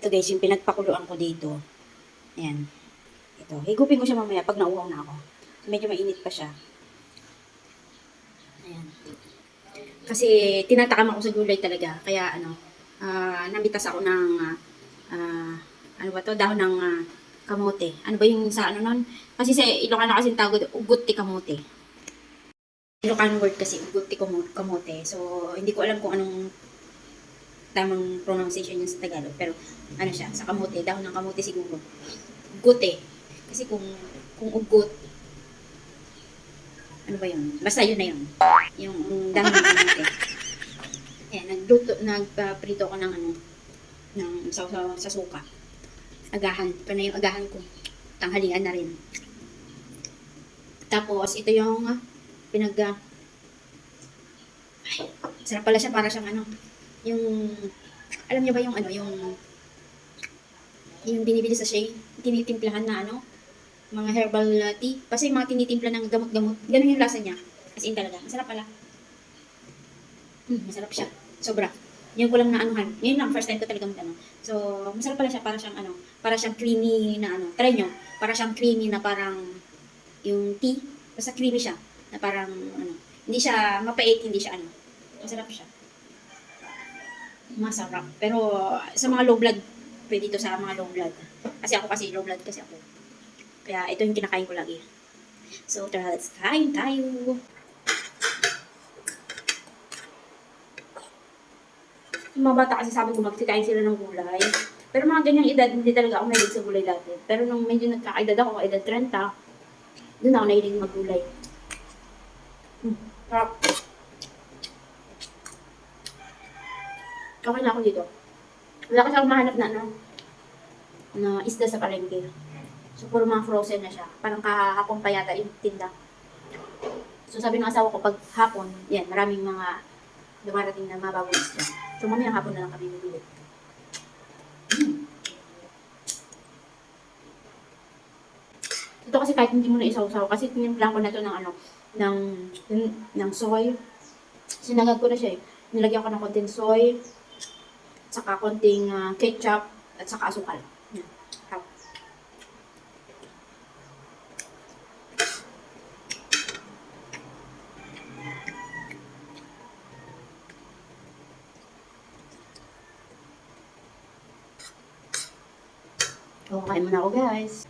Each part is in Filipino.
ito guys, yung pinagpakuluan ko dito. Ayan. Ito. Higupin ko siya mamaya pag nauhaw na ako. So, medyo mainit pa siya. Ayan. Kasi tinatakam ako sa gulay talaga. Kaya ano, ah namitas ako ng ah, ano ba to, dahon ng ah, kamote. Ano ba yung sa ano nun? Kasi sa Ilocano kasi tawag ugot kamote. Ilocano word kasi ugot kamote. So, hindi ko alam kung anong tamang pronunciation niya sa Tagalog. Pero, ano siya, sa kamote, dahon ng kamote siguro. Gute. Kasi kung, kung ugot, ano ba yun? Basta yun na yun. Yung um, dahon ng kamote. Ayan, nagluto, nagprito ko ng ano, ng sa, sa, suka. Agahan. Ito na yung agahan ko. Tanghalian na rin. Tapos, ito yung ah, pinag... ah, ay, sarap pala siya para siyang ano, yung, alam niyo ba yung ano, yung, yung binibili sa shea, tinitimplahan na ano, mga herbal tea. Kasi mga tinitimpla ng gamot-gamot, ganun yung lasa niya. As in talaga, masarap pala. Hmm, masarap siya. Sobra. Yung ko lang na anuhan. Ngayon lang, first time ko talagang ano. So, masarap pala siya para siyang ano, para siyang creamy na ano. Try nyo. Para siyang creamy na parang yung tea. Basta creamy siya. Na parang ano. Hindi siya mapait, hindi siya ano. Masarap siya. Masarap. Pero sa mga low blood, pwede ito sa mga low blood. Kasi ako kasi low blood kasi ako. Kaya ito yung kinakain ko lagi. So, tara, let's kain tayo. Yung mga bata kasi sabi ko magkikain sila ng gulay. Pero mga ganyang edad, hindi talaga ako mahilig sa gulay dati. Pero nung medyo nagkakaedad ako, edad 30, doon ako nahilig maggulay. Hmm, sarap. Okay na ako dito. Wala kasi ako mahanap na ano, na isda sa palengke. So, puro mga frozen na siya. Parang kahapon pa yata yung tinda. So, sabi ng asawa ko, pag hapon, yan, maraming mga dumarating na mababong isda. So, mamaya hapon na lang kami bibili. Ito kasi kahit hindi mo na isaw-saw, kasi tinimplan ko na to ng ano, ng, ng soy. Sinagag ko na siya eh. Nilagyan ko ng konting soy, saka konting ah, ketchup, at saka asukal. Yan. So, kain muna ako guys.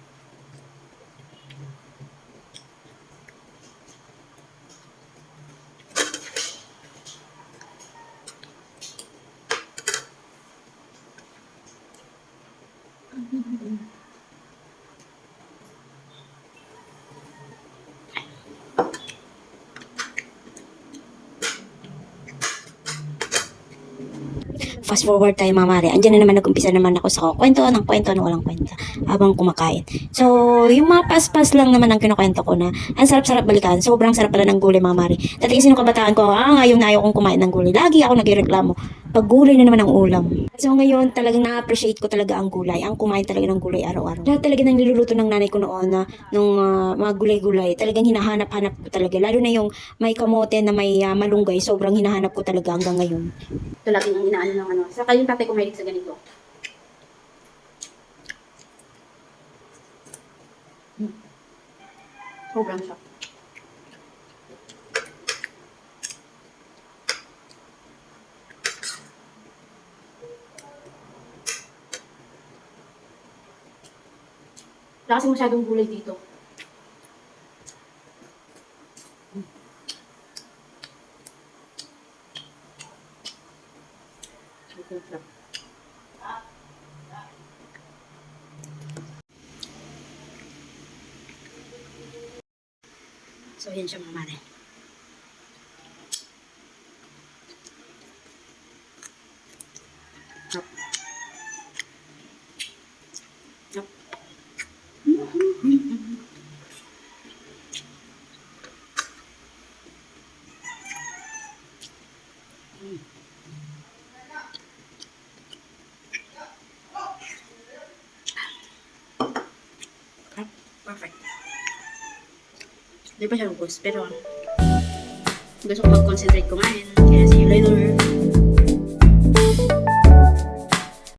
Fast forward tayo mamari. Andiyan na naman nag-umpisa naman ako sa kwento ng kwento na walang kwenta habang kumakain. So, yung mga pas-pas lang naman ang kinukwento ko na ang sarap-sarap balikan. Sobrang sarap pala ng gulay mamari. Dati kasi nung kabataan ko, ah, ngayon na ayaw kong kumain ng gulay. Lagi ako nagreklamo. Pag gulay na naman ang ulam. So ngayon talagang na-appreciate ko talaga ang gulay. Ang kumain talaga ng gulay araw-araw. Lahat talaga ng niluluto ng nanay ko noon na nung ah, mga gulay-gulay. Talagang hinahanap-hanap ko talaga. Lalo na yung may kamote na may ah, malunggay. Sobrang hinahanap ko talaga hanggang ngayon. Ito lagi ang inaano ng ano. Saka yung tatay ko mahilig sa ganito. Sobrang siya. Wala kasi masyadong gulay dito. Sarap lang. So, yan siya mga mare. Yup. Yup. Yup. Hindi pa siya ubos, pero gusto ko mag-concentrate kumain. Kaya see you later.